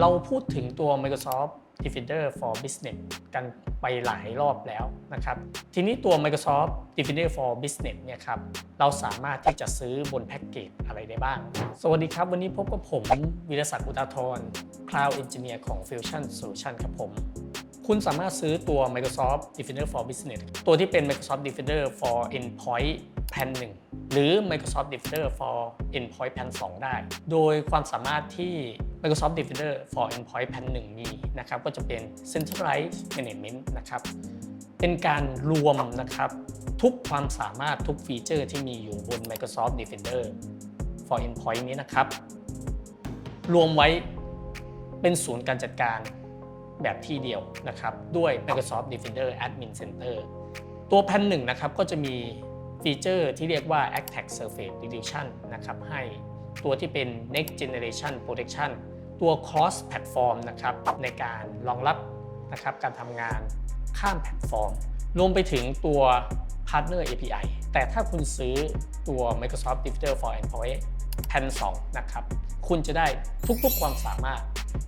เราพูดถึงตัว Microsoft Defender for Business กันไปหลายรอบแล้วนะครับ ทีนี้ตัว Microsoft Defender for Business เนี่ยครับ เราสามารถที่จะซื้อบนแพ็กเกจอะไรได้บ้าง สวัสดีครับ วันนี้พบกับผม วิรศักดิ์อุตาทร Cloud Engineer ของ Fusion Solution ครับผม คุณสามารถซื้อตัว Microsoft Defender for Business ตัวที่เป็น Microsoft Defender for Endpoint แผ่น1หรือ Microsoft Defender for Endpoint แผ่น2ได้ โดยความสามารถที่ Microsoft Defender for Endpoint แผ่น1มีนะครับก็จะเป็น Centralized Management นะครับเป็นการรวมนะครับทุกความสามารถทุกฟีเจอร์ที่มีอยู่บน Microsoft Defender for Endpoint นี้นะครับ รวมไว้เป็นศูนย์การจัดการ แบบที่เดียวนะครับด้วย Microsoft Defender Admin Center ตัวแผ่นหนึ่งนะครับก็จะมีฟีเจอร์ที่เรียกว่า Attack Surface Reduction นะครับให้ตัวที่เป็น Next Generation Protection ตัว Cross Platform นะครับในการรองรับนะครับการทำงานข้ามแพลตฟอร์ม รวมไปถึงตัว Partner API แต่ถ้าคุณซื้อตัว Microsoft Defender for Endpoint แผ่น2นะครับ คุณจะได้ทุกๆความสามารถ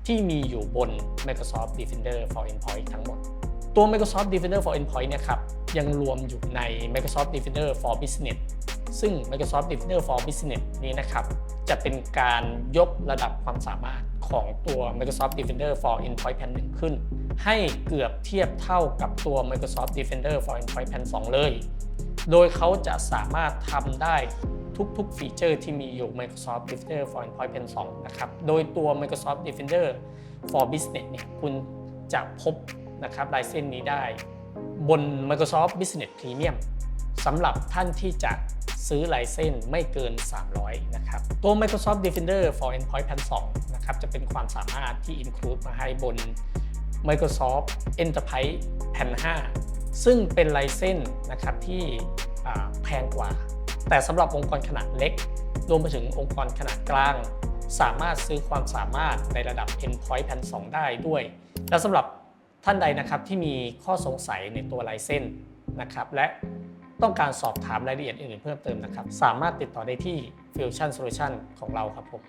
ที่มีอยู่บน Microsoft Defender for Endpoint ทั้งหมด ตัว Microsoft Defender for Endpoint เนี่ยครับยังรวมอยู่ใน Microsoft Defender for Business ซึ่ง Microsoft Defender for Business นี้นะครับ จะเป็นการยกระดับความสามารถของตัว Microsoft Defender for Endpoint แผ่น1ขึ้น ให้เกือบเทียบเท่ากับตัว Microsoft Defender for Endpoint แผ่น2เลย โดยเขาจะสามารถทำได้ทุกๆ ฟีเจอร์ที่มีอยู่ Microsoft Defender for Endpoint เป็น2นะครับ โดยตัว Microsoft Defender for Business เนี่ยคุณจะพบนะครับลายเส้นนี้ได้ บน Microsoft Business Premium สำหรับท่านที่จะซื้อลายเส้นไม่เกิน 300 นะครับ ตัว Microsoft Defender for Endpoint แผ่น2นะครับ จะเป็นความสามารถที่ include มาให้บน Microsoft Enterprise แผ่น5 ซึ่งเป็นลายเส้นนะครับที่แพงกว่า แต่สำหรับองค์กรขนาดเล็ก รวมไปถึงองค์กรขนาดกลาง สามารถซื้อความสามารถในระดับ Endpoint แผ่น2ได้ด้วย และสำหรับท่านใดนะครับที่มีข้อสงสัยในตัวลายเส้นนะครับและต้องการสอบถามรายละเอียดอื่นๆเพิ่มเติมนะครับ สามารถติดต่อได้ที่ Fusion Solution ของเราครับผม